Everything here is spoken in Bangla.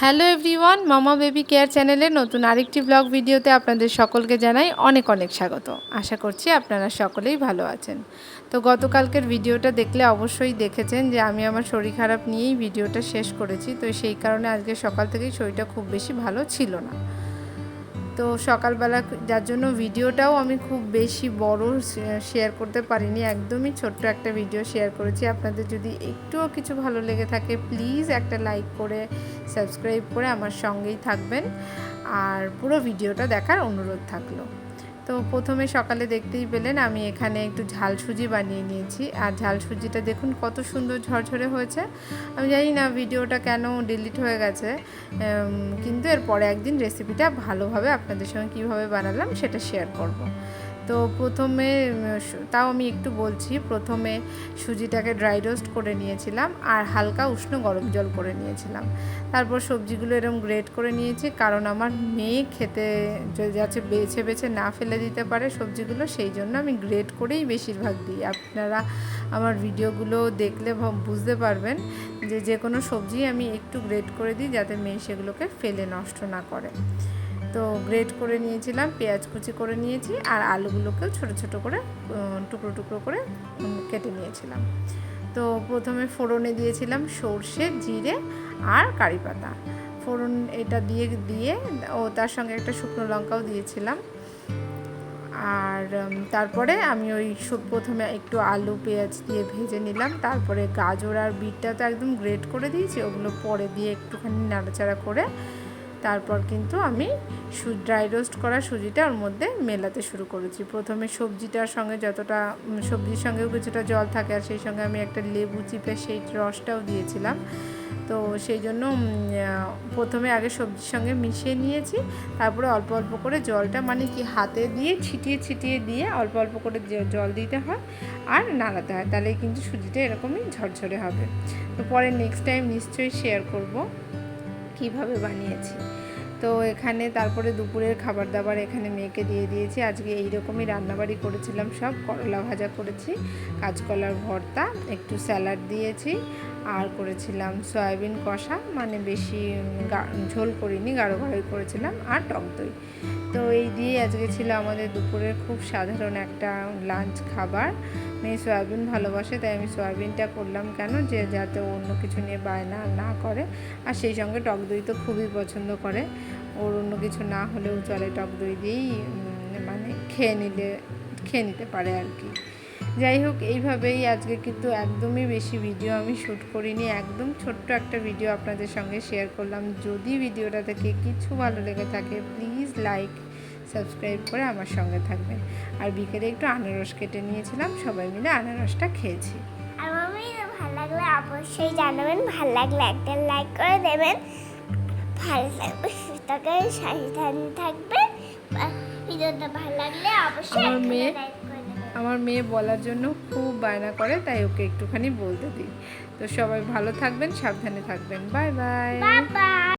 Hello everyone, mama baby care চ্যানেলে নতুন আরেকটি ব্লগ ভিডিওতে আপনাদের সকলকে জানাই অনেক অনেক স্বাগত। আশা করছি আপনারা সকলেই ভালো আছেন। তো গতকালকের ভিডিওটা দেখলে অবশ্যই দেখেছেন যে আমি আমার শরীর খারাপ নিয়েই ভিডিওটা শেষ করেছি। তো সেই কারণে আজকে সকাল থেকেই শরীরটা খুব বেশি ভালো ছিল না। তো সকালবেলা যার জন্য ভিডিওটাও আমি খুব বেশি বড় শেয়ার করতে পারিনি, একদমই ছোট্ট একটা ভিডিও শেয়ার করেছি। আপনাদের যদি একটুও কিছু ভালো লেগে থাকে প্লিজ একটা লাইক করে সাবস্ক্রাইব করে আমার সঙ্গেই থাকবেন। আর পুরো ভিডিওটা দেখার অনুরোধ থাকল। তো প্রথমে সকালে দেখতেই পেলেন আমি এখানে একটু ঝাল সুজি বানিয়ে নিয়েছি আর ঝাল সুজিটা দেখুন কত সুন্দর ঝরঝরে হয়েছে আমি জানি না ভিডিওটা কেন ডিলিট হয়ে গেছে কিন্তু এরপরে একদিন রেসিপিটা ভালোভাবে আপনাদের সঙ্গে কীভাবে বানালাম সেটা শেয়ার করব। তো প্রথমে তাও আমি একটু বলছি প্রথমে সুজিটাকে ড্রাই রোস্ট করে নিয়েছিলাম আর হালকা উষ্ণ গরম জল করে নিয়েছিলাম। তারপর সবজিগুলো এরকম গ্রেট করে নিয়েছি কারণ আমার মেয়ে খেতে যাচ্ছে বেছে বেছে না ফেলে দিতে পারে সবজিগুলো সেই জন্য আমি গ্রেট করেই বেশিরভাগ দিই। আপনারা আমার ভিডিওগুলো দেখলে বুঝতে পারবেন যে যে কোনো সবজি আমি একটু গ্রেট করে দিই যাতে মেয়ে সেগুলোকে ফেলে নষ্ট না করে। তো গ্রেট করে নিয়েছিলাম, পেঁয়াজ কুচি করে নিয়েছি আর আলুগুলোকেও ছোট ছোট করে টুকরো টুকরো করে কেটে নিয়েছিলাম। তো প্রথমে ফোড়নে দিয়েছিলাম সর্ষে, জিরে আর কারি পাতা। ফোড়ন এটা দিয়ে দিয়ে ও তার সঙ্গে একটা শুকনো লঙ্কাও দিয়েছিলাম। আর তারপরে আমি ওই প্রথমে একটু আলু, পেঁয়াজ দিয়ে ভেজে নিলাম। তারপরে গাজর আর বিটটা তো একদম গ্রেট করে দিয়েছি, ওগুলো পরে দিয়ে একটুখানি নাড়াচাড়া করে তারপর কিন্তু আমি ড্রাই রোস্ট করা সুজিটা ওর মধ্যে মেলাতে শুরু করেছি। প্রথমে সবজিটার সঙ্গে যতটা সবজির সঙ্গেও কিছুটা জল থাকে আর সেই সঙ্গে আমি একটা লেবু চিপে সেই রসটাও দিয়েছিলাম। তো সেই জন্য প্রথমে আগে সবজির সঙ্গে মিশিয়ে নিয়েছি, তারপরে অল্প অল্প করে জলটা মানে কি হাতে দিয়ে ছিটিয়ে ছিটিয়ে দিয়ে অল্প অল্প করে জল দিতে হয় আর নাড়াতে হয়। তাহলে কিন্তু সুজিটা এরকমই ঝরঝরে হবে। তো পরে নেক্সট টাইম নিশ্চয়ই শেয়ার করব। কীভাবে বানিয়েছি। তো এখানে তারপরে দুপুরের খাবার দাবার এখানে মেয়েকে দিয়ে দিয়েছি। আজকে এই রকমই রান্নাবাড়ি করেছিলাম সব। করলা ভাজা করেছি, কাঁচকলার ভর্তা, একটু স্যালাড দিয়েছি আর করেছিলাম সয়াবিন কষা মানে বেশি ঝোল করিনি গাঢ় গাঢ়ই করেছিলাম, আর টক দই। তো এই দিয়ে আজকে ছিল আমাদের দুপুরের খুব সাধারণ একটা লাঞ্চ খাবার। মেয়ে সয়াবিন ভালোবাসে, তাই আমি সয়াবিনটা করলাম কেন? যে যাতে অন্য কিছু নিয়ে বায়না না করে। আর সেই সঙ্গে টক দই তো খুবই পছন্দ করে। ওর অন্য কিছু না হলেও চলে টক দই দিয়েই মানে খেয়ে নিলে, খেয়ে নিতে পারে আর কি। যাই হোক এইভাবেই আজকে কিন্তু একদমই বেশি ভিডিও আমি শ্যুট করিনি। একদম ছোট্ট একটা ভিডিও আপনাদের সঙ্গে শেয়ার করলাম। যদি ভিডিওটা থেকে কিছু ভালো লেগে থাকে প্লিজ লাইক সাবস্ক্রাইব করে আমার সঙ্গে থাকবেন। আর বিকেলে একটু আনারস কেটে নিয়েছিলাম সবাই মিলে আনারসটা খেয়েছি। আর ভালো লাগলে অবশ্যই জানাবেন। ভালো লাগলে একটা লাইক করে দেবেন। ভালো লাগবে সুস্থকে সাবধান থাকবে ভিডিওটা ভালো লাগলে অবশ্যই আমার মেয়ে করে আমার মেয়ে বলার জন্য খুব বায়না করে, তাই ওকে একটুখানি বলতে দিই। তো সবাই ভালো থাকবেন, সাবধানে থাকবেন। Bye bye.